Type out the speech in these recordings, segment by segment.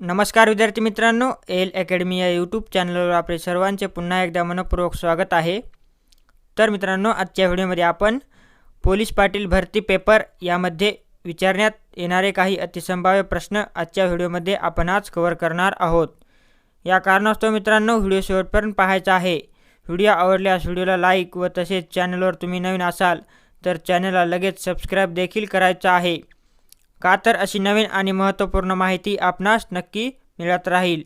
नमस्कार विद्यार्थी मित्रांनो एल अकॅडमी या यूट्यूब चॅनलवर आपले सर्वांचे पुन्हा एकदा मनपूर्वक स्वागत आहे. तर मित्रांनो आजच्या व्हिडिओमध्ये आपण पोलीस पाटील भरती पेपर यामध्ये विचारण्यात येणारे काही अतिसंभाव्य प्रश्न आजच्या व्हिडिओमध्ये आपण आज कव्हर करणार आहोत. या कारणास्तव मित्रांनो व्हिडिओ शेवटपर्यंत पाहायचा आहे. व्हिडिओ आवडल्यास व्हिडिओला लाईक व तसेच चॅनलवर तुम्ही नवीन असाल तर चॅनलला लगेच सबस्क्राईब देखील करायचं आहे. का तर अशी नवीन आणि महत्त्वपूर्ण माहिती आपणास नक्की मिळत राहील.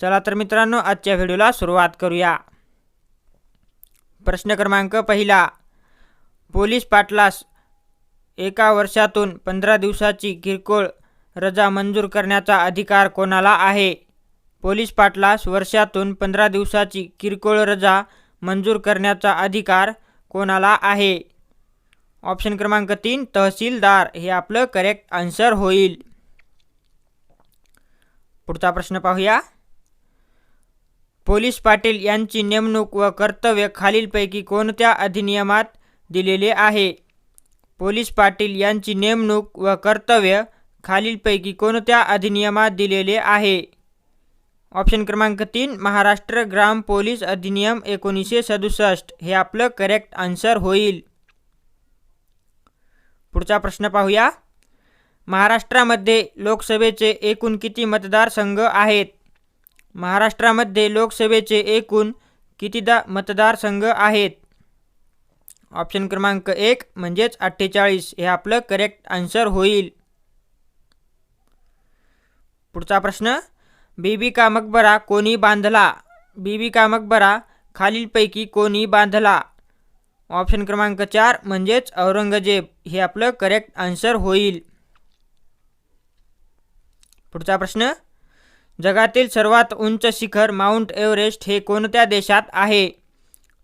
चला तर मित्रांनो आजच्या व्हिडिओला सुरुवात करूया. प्रश्न क्रमांक पहिला. पोलीस पाटलास एका वर्षातून पंधरा दिवसाची किरकोळ रजा मंजूर करण्याचा अधिकार कोणाला आहे? पोलीस पाटलास वर्षातून पंधरा दिवसाची किरकोळ रजा मंजूर करण्याचा अधिकार कोणाला आहे? ऑप्शन क्रमांक तीन तहसीलदार. हे आपलं करेक्ट आन्सर होईल. पुढचा प्रश्न पाहूया. पोलीस पाटील यांची नेमणूक व कर्तव्य खालीलपैकी कोणत्या अधिनियमात दिलेले आहे? पोलीस पाटील यांची नेमणूक व कर्तव्य खालीलपैकी कोणत्या अधिनियमात दिलेले आहे? ऑप्शन क्रमांक तीन महाराष्ट्र ग्राम पोलीस अधिनियम एकोणीसशे सदुसष्ट. हे आपलं करेक्ट आन्सर होईल. पुढचा प्रश्न पाहूया. महाराष्ट्रामध्ये लोकसभेचे एकूण किती मतदारसंघ आहेत? महाराष्ट्रामध्ये लोकसभेचे एकूण कितीदा मतदारसंघ आहेत? ऑप्शन क्रमांक एक म्हणजेच अठ्ठेचाळीस. हे आपलं करेक्ट आन्सर होईल. पुढचा प्रश्न बीबी का मकबरा कोणी बांधला? बीबी का मकबरा खालीलपैकी कोणी बांधला? ऑप्शन क्रमांक चार म्हणजेच औरंगजेब. हे आपलं करेक्ट आन्सर होईल. पुढचा प्रश्न जगातील सर्वात उंच शिखर माउंट एव्हरेस्ट हे कोणत्या देशात आहे?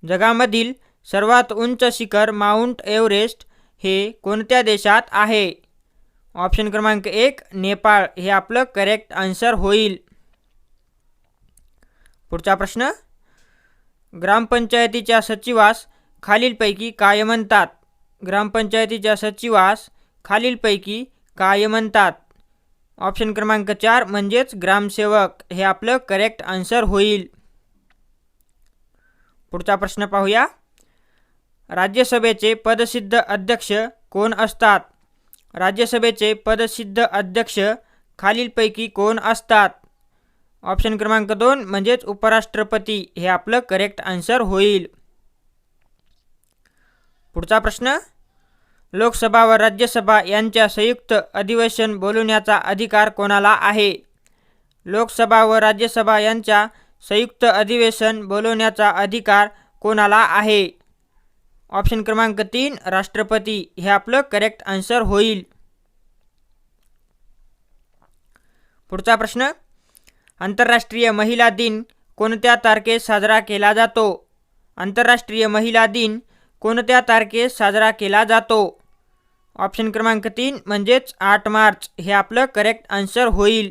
जगामधील सर्वात उंच शिखर माउंट एव्हरेस्ट हे कोणत्या देशात आहे? ऑप्शन क्रमांक एक नेपाळ. हे आपलं करेक्ट आन्सर होईल. पुढचा प्रश्न ग्रामपंचायतीच्या सचिवास खालीलपैकी काय म्हणतात ग्रामपंचायतीच्या सचिवास खालीलपैकी काय म्हणतात ऑप्शन क्रमांक चार म्हणजेच ग्रामसेवक. हे आपलं करेक्ट आन्सर होईल. पुढचा प्रश्न पाहूया. राज्यसभेचे पदसिद्ध अध्यक्ष कोण असतात? राज्यसभेचे पदसिद्ध अध्यक्ष खालीलपैकी कोण असतात? ऑप्शन क्रमांक दोन म्हणजेच उपराष्ट्रपती. हे आपलं करेक्ट आन्सर होईल. पुढचा प्रश्न. लोकसभा व राज्यसभा यांच्या संयुक्त अधिवेशन बोलवण्याचा अधिकार कोणाला आहे? लोकसभा व राज्यसभा यांच्या संयुक्त अधिवेशन बोलवण्याचा अधिकार कोणाला आहे? ऑप्शन क्रमांक तीन राष्ट्रपती. हे आपलं करेक्ट आन्सर होईल. पुढचा प्रश्न. आंतरराष्ट्रीय महिला दिन कोणत्या तारखेस साजरा केला जातो? आंतरराष्ट्रीय महिला दिन कोणत्या तारखेस साजरा केला जातो? ऑप्शन क्रमांक तीन म्हणजेच आठ मार्च. हे आपलं करेक्ट आन्सर होईल.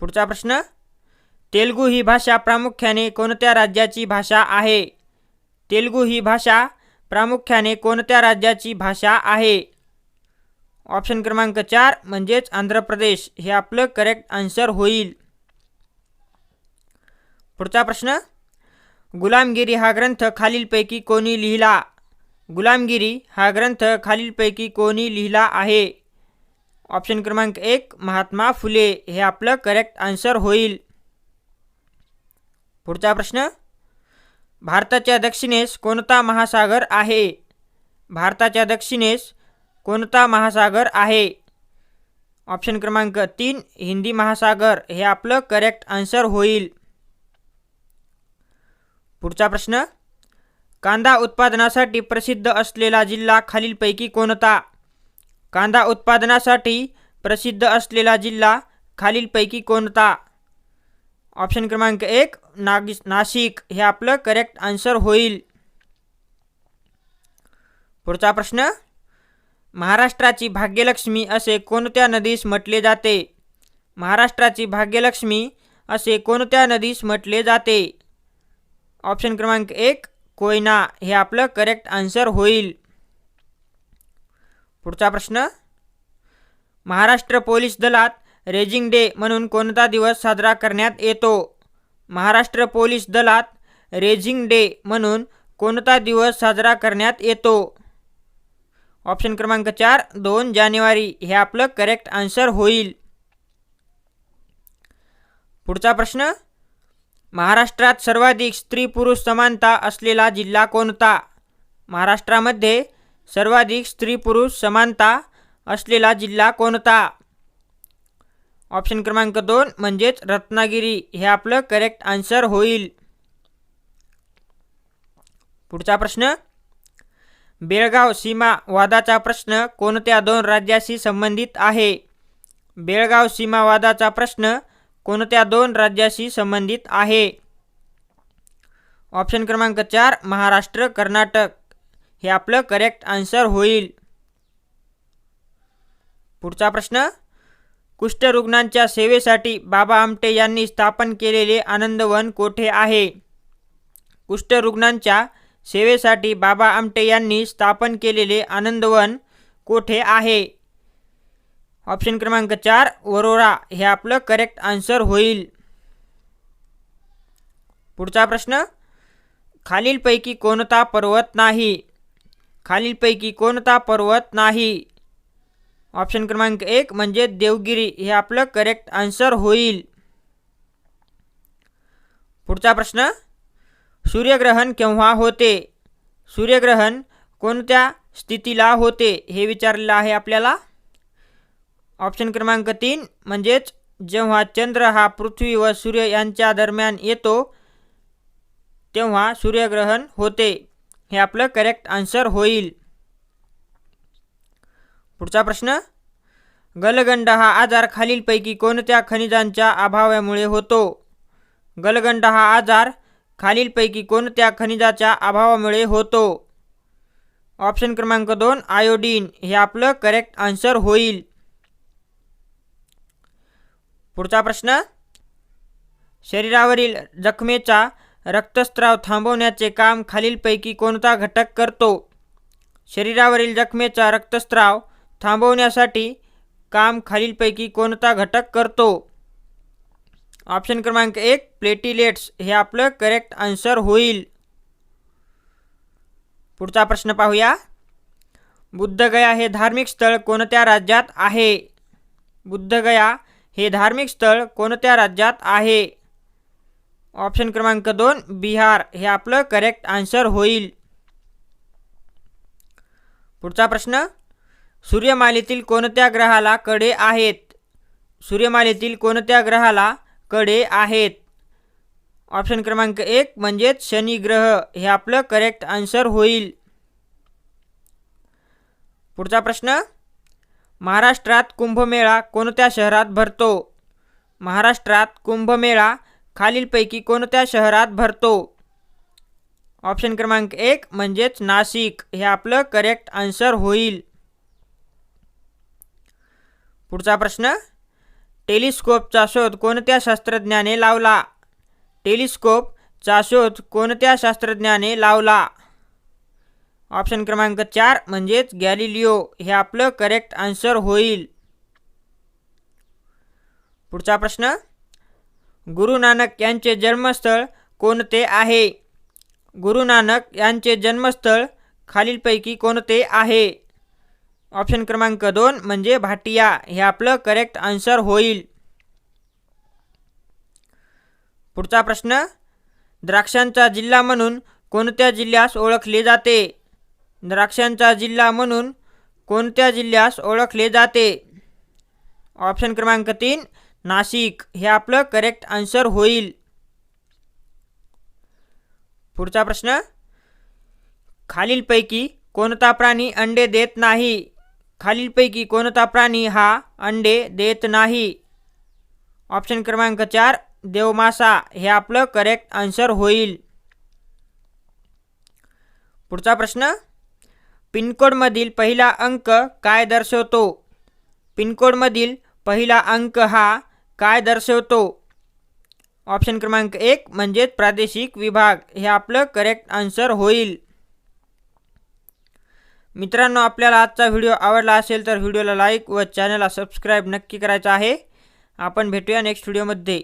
पुढचा प्रश्न तेलगू ही भाषा प्रामुख्याने कोणत्या राज्याची भाषा आहे? तेलगू ही भाषा प्रामुख्याने कोणत्या राज्याची भाषा आहे? ऑप्शन क्रमांक चार म्हणजेच आंध्र प्रदेश. हे आपलं करेक्ट आन्सर होईल. पुढचा प्रश्न गुलामगिरी हा ग्रंथ खालीलपैकी कोणी लिहिला? गुलामगिरी हा ग्रंथ खालीलपैकी कोणी लिहिला आहे? ऑप्शन क्रमांक एक महात्मा फुले. हे आपलं करेक्ट आन्सर होईल. पुढचा प्रश्न. भारताच्या दक्षिणेस कोणता महासागर आहे? भारताच्या दक्षिणेस कोणता महासागर आहे? ऑप्शन क्रमांक तीन हिंदी महासागर. हे आपलं करेक्ट आन्सर होईल. पुढचा प्रश्न. कांदा उत्पादनासाठी प्रसिद्ध असलेला जिल्हा खालीलपैकी कोणता? कांदा उत्पादनासाठी प्रसिद्ध असलेला जिल्हा खालीलपैकी कोणता? ऑप्शन क्रमांक एक नागिस नाशिक. हे आपलं करेक्ट आन्सर होईल. पुढचा प्रश्न. महाराष्ट्राची भाग्यलक्ष्मी असे कोणत्या नदीस म्हटले जाते? महाराष्ट्राची भाग्यलक्ष्मी असे कोणत्या नदीस म्हटले जाते? ऑप्शन क्रमांक एक कोयना. हे आपलं करेक्ट आन्सर होईल. पुढचा प्रश्न. महाराष्ट्र पोलीस दलात रेजिंग डे म्हणून कोणता दिवस साजरा करण्यात येतो? महाराष्ट्र पोलीस दलात रेजिंग डे म्हणून कोणता दिवस साजरा करण्यात येतो? ऑप्शन क्रमांक चार दोन जानेवारी. हे आपलं करेक्ट आन्सर होईल. पुढचा प्रश्न. महाराष्ट्रात सर्वाधिक स्त्री पुरुष समानता असलेला जिल्हा कोणता? महाराष्ट्रामध्ये सर्वाधिक स्त्री पुरुष समानता असलेला जिल्हा कोणता? ऑप्शन क्रमांक दोन म्हणजेच रत्नागिरी. हे आपलं करेक्ट आन्सर होईल. पुढचा प्रश्न बेळगाव सीमा वादाचा प्रश्न कोणत्या दोन राज्याशी संबंधित आहे? बेळगाव सीमा वादाचा प्रश्न कोणत्या दोन राज्याशी संबंधित आहे? ऑप्शन क्रमांक चार महाराष्ट्र कर्नाटक. हे आपलं करेक्ट आन्सर होईल. पुढचा प्रश्न कुष्ठरुग्णांच्या सेवेसाठी बाबा आमटे यांनी स्थापन केलेले आनंदवन कोठे आहे? कुष्ठरुग्णांच्या सेवेसाठी बाबा आमटे यांनी स्थापन केलेले आनंदवन कोठे आहे? ऑप्शन क्रमांक चार वरोरा. हे आपलं करेक्ट आन्सर होईल. पुढचा प्रश्न खालीलपैकी कोणता पर्वत नाही? खालीलपैकी कोणता पर्वत नाही? ऑप्शन क्रमांक एक म्हणजे देवगिरी. हे आपलं करेक्ट आन्सर होईल. पुढचा प्रश्न सूर्यग्रहण केव्हा होते? सूर्यग्रहण कोणत्या स्थितीला होते? हे विचारलेलं आहे आपल्याला. ऑप्शन क्रमांक तीन म्हणजेच जेव्हा चंद्र हा पृथ्वी व सूर्य यांच्या दरम्यान येतो तेव्हा सूर्यग्रहण होते. हे आपलं करेक्ट आन्सर होईल. पुढचा प्रश्न गलगंड हा आजार खालीलपैकी कोणत्या खनिजांच्या अभावामुळे होतो? गलगंड हा आजार खालीलपैकी कोणत्या खनिजाच्या अभावामुळे होतो? ऑप्शन क्रमांक दोन आयोडीन हे आपलं करेक्ट आन्सर होईल. पुढचा प्रश्न? शरीरावरील जखमेचा रक्तस्त्राव थांबवण्याचे काम खालीलपैकी कोणता घटक करतो? शरीरावरील जखमेचा रक्तस्त्राव थांबवण्यासाठी काम खालीलपैकी कोणता घटक करतो? ऑप्शन क्रमांक एक प्लेटिलेट्स. हे आपलं करेक्ट आन्सर होईल. पुढचा प्रश्न पाहूया. बुद्धगया हे धार्मिक स्थळ कोणत्या राज्यात आहे? बुद्धगया हे धार्मिक स्थळ कोणत्या राज्यात आहे? ऑप्शन क्रमांक दोन बिहार. हे आपलं करेक्ट आन्सर होईल. पुढचा प्रश्न सूर्यमालेतील कोणत्या ग्रहाला कडे आहेत? सूर्यमालेतील कोणत्या ग्रहाला कडे आहेत? ऑप्शन क्रमांक एक म्हणजेच शनी ग्रह. हे आपलं करेक्ट आन्सर होईल. पुढचा प्रश्न महाराष्ट्रात कुंभमेळा कोणत्या शहरात भरतो? महाराष्ट्रात कुंभमेळा खालीलपैकी कोणत्या शहरात भरतो? ऑप्शन क्रमांक एक म्हणजेच नाशिक. हे आपलं करेक्ट आन्सर होईल. पुढचा प्रश्न. टेलिस्कोपचा शोध कोणत्या शास्त्रज्ञाने लावला? टेलिस्कोपचा शोध कोणत्या शास्त्रज्ञाने लावला? ऑप्शन क्रमांक चार म्हणजेच गॅलिलिओ. हे आपलं करेक्ट आन्सर होईल. पुढचा प्रश्न. गुरु नानक यांचे जन्मस्थळ कोणते आहे? गुरु नानक यांचे जन्मस्थळ खालीलपैकी कोणते आहे? ऑप्शन क्रमांक दोन म्हणजे भाटिया. हे आपलं करेक्ट आन्सर होईल. पुढचा प्रश्न. द्राक्षांचा जिल्हा म्हणून कोणत्या जिल्ह्यास ओळखले जाते? द्राक्षांचा जिल्हा म्हणून कोणत्या जिल्ह्यास ओळखले जाते? ऑप्शन क्रमांक तीन नाशिक. हे आपलं करेक्ट आन्सर होईल. पुढचा प्रश्न खालीलपैकी कोणता प्राणी अंडे देत नाही? खालीलपैकी कोणता प्राणी हा अंडे देत नाही? ऑप्शन क्रमांक चार देवमासा. हे आपलं करेक्ट आन्सर होईल. पुढचा प्रश्न पिनकोडमधील पहिला अंक काय दर्शवतो? पिनकोडमधील पहिला अंक हा काय दर्शवतो? ऑप्शन क्रमांक एक म्हणजेच प्रादेशिक विभाग. हे आपलं करेक्ट आन्सर होईल. मित्रांनो आपल्याला आजचा व्हिडिओ आवडला असेल तर व्हिडिओला लाईक व चॅनलला सबस्क्राईब नक्की करायचं आहे. आपण भेटूया नेक्स्ट व्हिडिओमध्ये